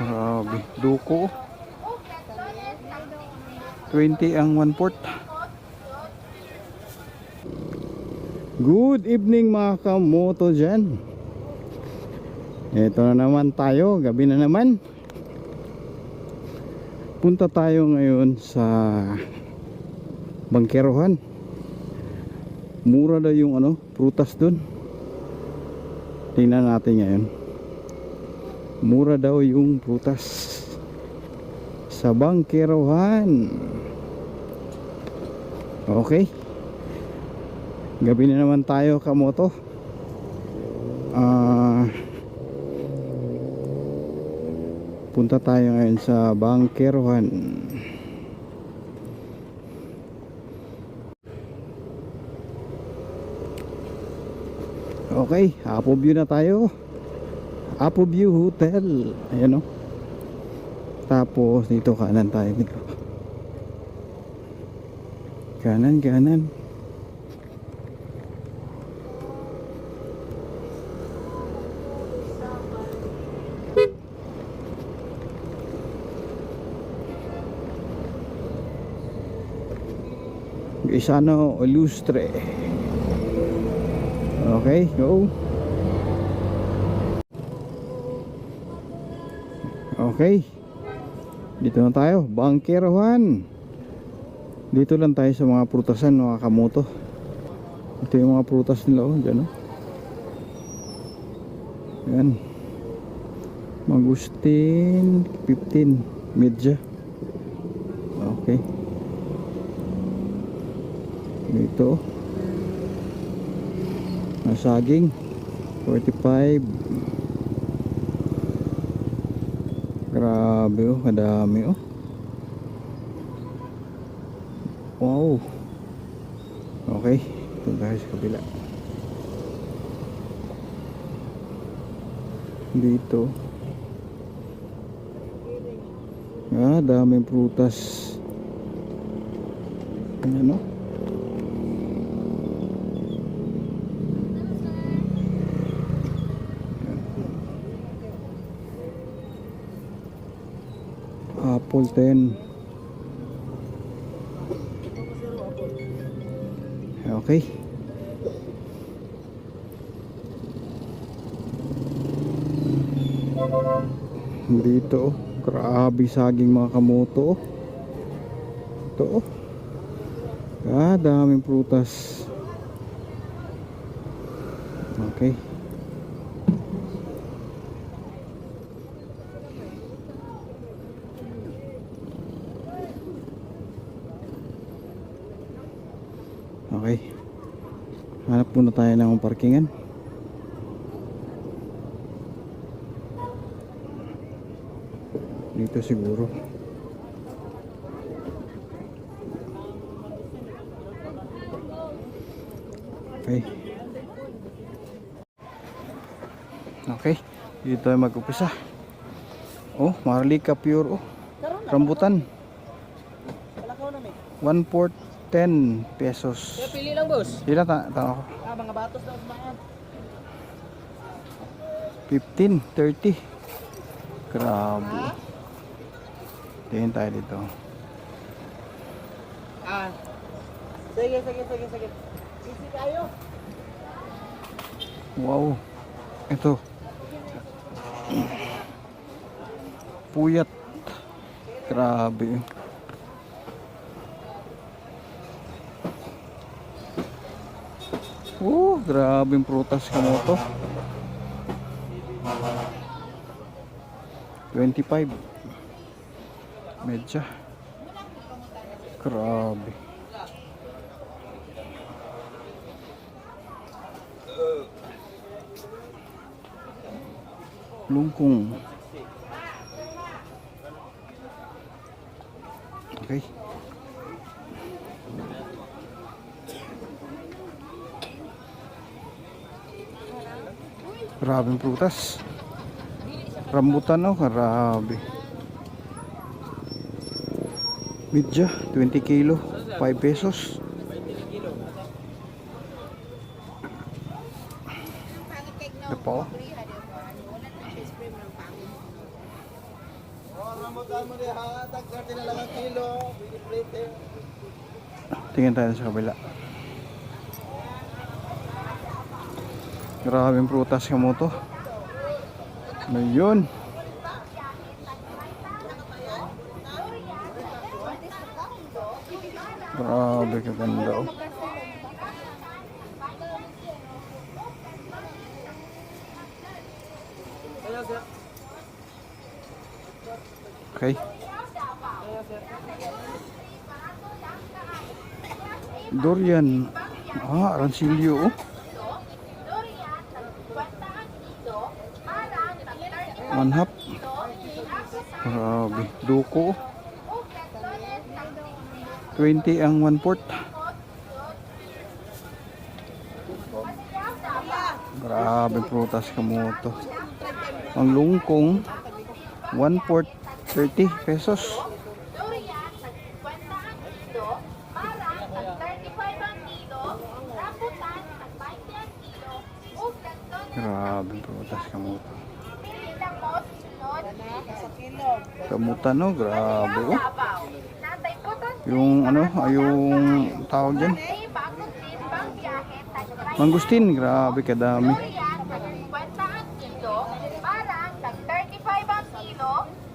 Grabe. Duko. 20 ang 1 port. Good evening mga kamoto dyan. Ito na naman tayo. Gabi na naman. Punta tayo ngayon sa bangkerohan. Mura daw yung ano, prutas dun. Tingnan natin ngayon. Mura daw yung prutas sa bangkerohan. Okay. Gabi na naman tayo kamoto. Ah Punta tayo ngayon sa bangkerohan. Okay, Apo View na tayo. Apo View Hotel. Ayan o. Tapos dito kanan tayo dito. Kanan, kanan. Isano Ilustre. Okay, go. Okay. Dito na tayo, Bangkerohan. Dito lang tayo sa mga prutasan, mga kamoto. Ito yung mga prutas nila, oh, dyan, oh. Yan. Magustin, 15, medya. Okay. Dito. Nasaging, 45. Grabe oh, kadami oh. Wow. Okay, ito tayo sa kabila. Dito. Ah, daming prutas. Ano? Apple 10. Okay. Dito, oh. grabe saging mga kamoto. oh. Ito, oh. Ah, daming prutas. Okay. Okay. Hanap muna tayo ng parkingan. Dito siguro. Okay. Okay. Dito tayo mag-upisa. Oh, Marlika Pure oh. Rambutan. 1 port 10 pesos. Kaya pili lang boss. Sila ta ta ako. Ah, mga batos na usmahan. 15, 30. Grabe. Tingin tayo dito. Ah. Sige, sige, sige, sige. Easy kayo. Wow. Ito. Puyat. Grabe. Oh, grabing prutas kamoto. 25. Medya. Grabe. Lungkong. Okay. Grabing prutas. Rambutan oh, grabe. Midja, 20 kilo, 5 pesos. Ito po. Rambutan mo diha, tag 30 na lang ang kilo. Pili-plate. Tingin tayo sa kabila. Grabing prutas ka mo to. Ano yun? Grabe ka ganda oh. Okay. Durian. Ah, ransilyo oh. Half. Grabe. Duko. 20 ang one port. Grabe prutas ka mo to. Ang lungkong one port 30 pesos. Durian, nag-50 ang Kamutan no, grabe oh. Yung ano, ay yung tawag dyan. Mangustin, grabe kadami. Durian, nag-50 ang kilo. Parang, nag-35 ang kilo.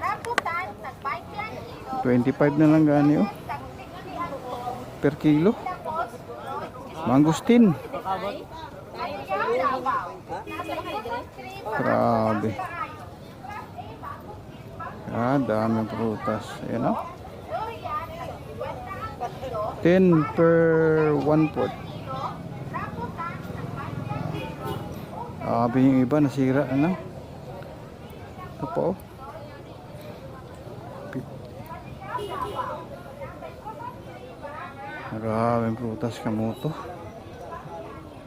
Rambutan, nag-20 ang kilo. 25 na lang gani oh. Tag-60 ang kilo. Per kilo. Mangustin. Grabe. Ah, daming prutas. Ayan. Durian, nag-50 ang kilo. 10 per 1 port. Rambutan, nag-20 ang kilo. Grabe yung iba, nasira ano. Ito po oh. Maraming prutas kamoto.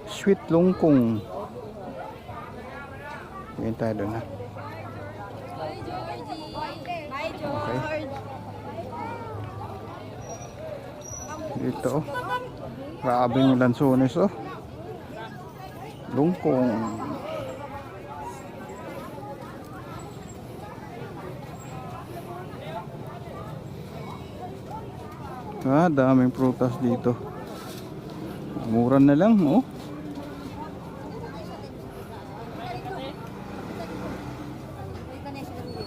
Sweet longkong. Tingin tayo doon ha. Okay. Dito. Grabe yung lansones oh. Lungkong. Ah, daming prutas dito. Mura na lang, oh.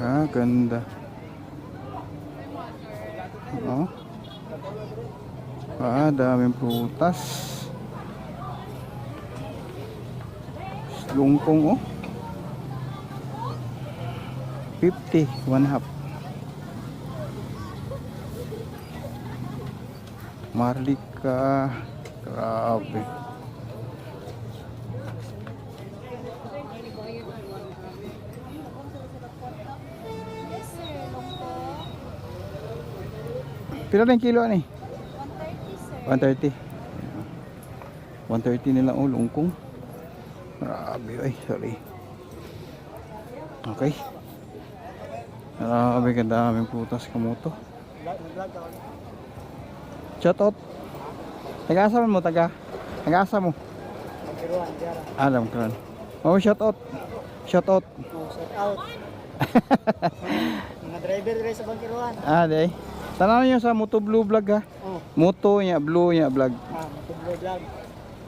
Ah, ganda. Oh. Ah, daming prutas. Lungkong, oh. 50, one half. Marlika. Grabe. Pila na yung kilo ni? 130 130 nila oh lungkong. Grabe ay sorry. Okay. Grabe ka daming prutas kamoto. Shout out. Taga asa mo taga? Taga asa mo? Alam ko rin. Oh, shout out. Shout out. Oh, shout out. Mga driver rin sa Bangkiruan. Ah, day. Tanaw niyo sa Moto Blue vlog ha. Oh, Moto niya blue niya vlog. ah, matublo vlog.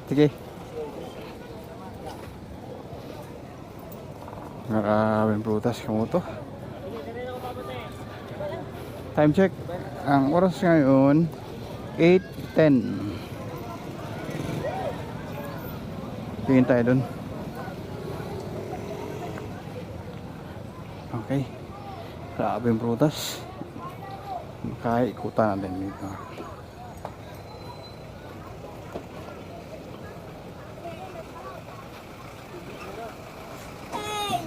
Sige. Maraming prutas kamoto. Time check. Ang oras ngayon 8:10. Tingin tayo dun. Okay. Grabe yung prutas. Kaya ikutan natin dito.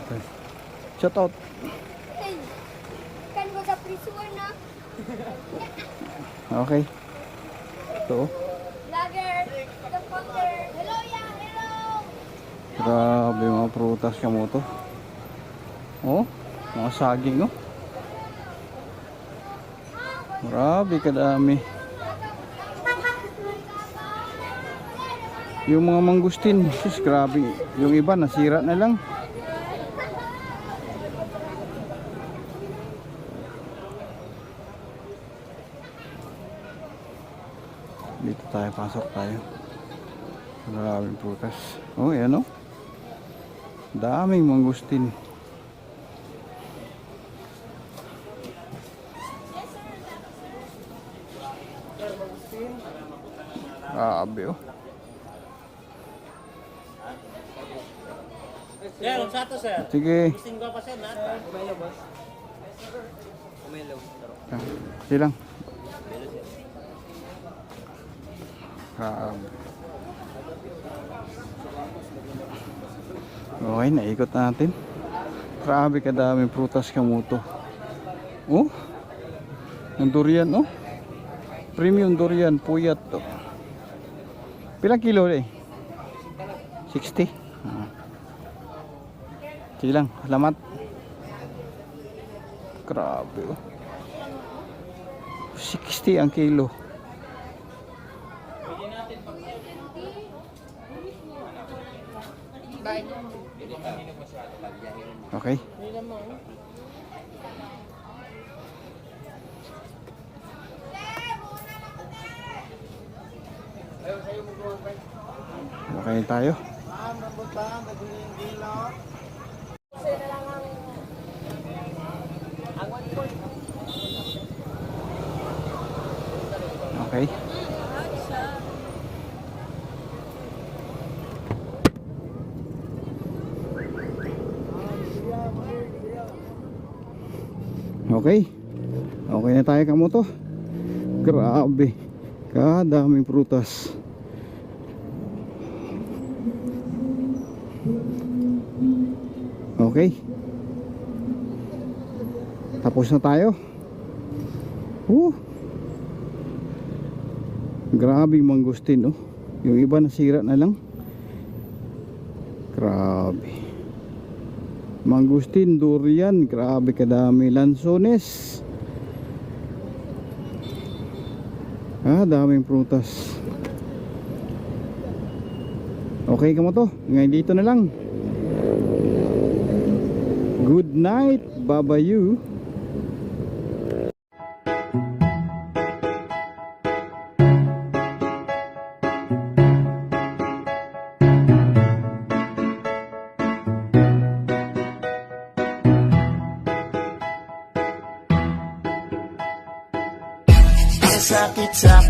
Okay. Shout out. Okay. Ito. Vlogger. Hello, ya, hello. Grabe mga prutas ka mo to. Oh, mga saging oh. Grabe kadami. Yung mga mangustin, sis, grabe. Yung iba nasira na lang. Dito tayo, pasok tayo. Maraming prutas. Oh, yan o. Oh. Daming mangustin. Sir, sa to, sir. Sige. Gusto ko pa, sir, lahat. Umelo, boss. Umelo. Ah, Sige lang. Grabe. Okay, naikot natin. Grabe kadaming prutas kamuto. Oh, yung durian, oh. Premium durian, puyat to. Pilang kilo eh? 60? Ah. Sige lang, salamat. Grabe oh. 60 ang kilo. Okay. Okay tayo. Okay. Okay. Okay na tayo kamoto. Grabe. Kadaming prutas. Okay. Tapos na tayo. Uh. Grabe yung mangustin oh. Yung iba nasira na lang. Grabe. Mangustin, durian, grabe kadami. Lansones. Ah, daming prutas. Okay ka mo to. Ngayon dito na lang. Good night, Baba you. Sakit sa